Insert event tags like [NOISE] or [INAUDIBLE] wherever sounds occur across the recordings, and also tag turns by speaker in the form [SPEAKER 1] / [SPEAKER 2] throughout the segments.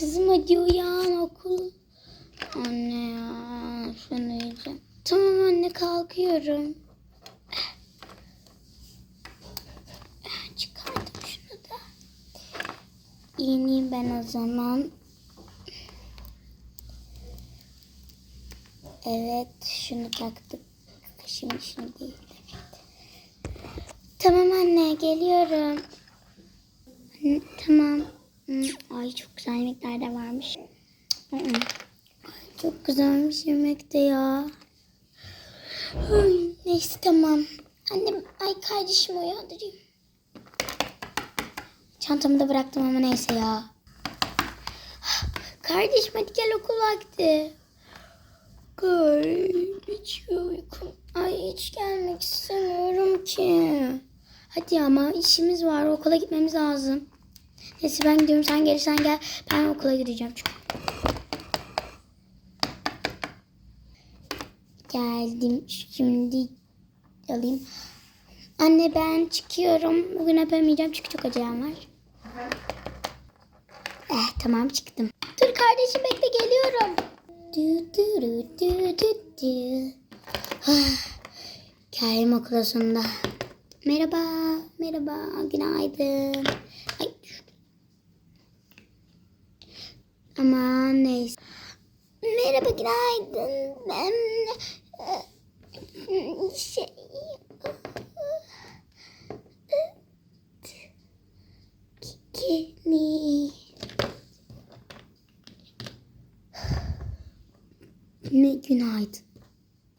[SPEAKER 1] Kızım hadi uyan okul. Anne ya şunu yiyeceğim. Tamam anne kalkıyorum. Çıkardım şunu da. İneyim ben o zaman. Evet şunu taktık. Şimdi şunu değil. Tamam anne geliyorum. Tamam. Ay çok güzel yemekler de varmış. Ay, çok güzelmiş yemek de ya. Neyse tamam. Annem ay kardeşimi uyandırayım. Çantamı da bıraktım ama neyse ya. Kardeşim hadi gel okul vakti. Hiç uykum. Ay hiç gelmek istemiyorum ki. Hadi ama işimiz var. Okula gitmemiz lazım. Neyse ben gidiyorum. Sen gelirsen gel. Ben okula gideceğim çünkü. Geldim. Şimdi alayım. Anne ben çıkıyorum. Bugün yapamayacağım çünkü çok acelem var. Eh tamam çıktım. Dur kardeşim bekle geliyorum. Du, du, du, du, du, du. Ah, okula sonunda. Merhaba, merhaba, günaydın. Ay. Aman neyse. Merhaba, günaydın. Ben e, şey... Kini. Ne günaydın.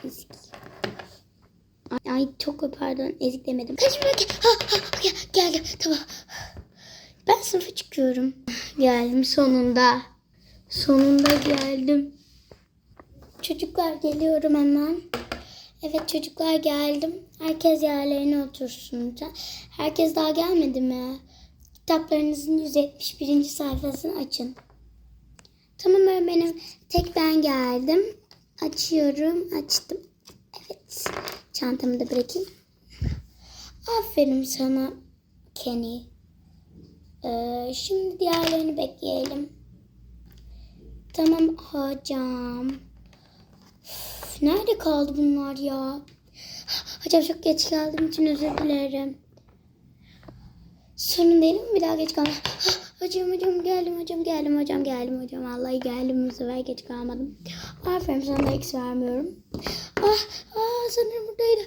[SPEAKER 1] Ezik. Ay, ay çok pardon ezik demedim. Kaç bir Ha, ha, gel, geldim tamam. Ben sınıfa çıkıyorum. Geldim sonunda. Sonunda geldim. Çocuklar geliyorum hemen. Evet çocuklar geldim. Herkes yerlerine otursun. Herkes daha gelmedi mi? Kitaplarınızın 171. sayfasını açın. Tamam öğretmenim. Tek ben geldim. Açıyorum. Açtım. Evet. Çantamı da bırakayım. Aferin sana Kenny. Ee, şimdi diğerlerini bekleyelim. Tamam hocam. Üf, nerede kaldı bunlar ya? Hocam çok geç geldiğim için özür dilerim. Sorun değil mi bir daha geç kalma? [GASPS] Hocam hocam geldim hocam geldim hocam geldim hocam. Vallahi geldim bu sefer geç kalmadım. Aferin sana da eksi vermiyorum. Ah, ah sanırım buradaydı.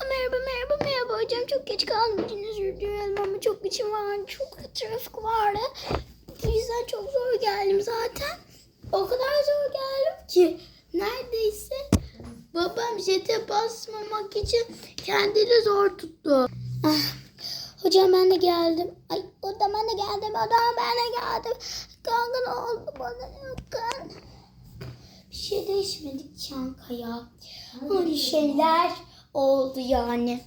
[SPEAKER 1] Ah, merhaba merhaba merhaba hocam çok geç kaldım için özür dilerim ama çok işim vardı. Çok trafik vardı. Bu yüzden çok zor geldim zaten. O kadar zor geldim ki neredeyse babam jete basmamak için kendini zor tuttu. Ah, hocam ben de geldim. Ay ben de geldim. Hocam ben de geldim. Kanka oldu bana yakın? Bir şey değişmedi kanka ya. Öyle şeyler oldu yani.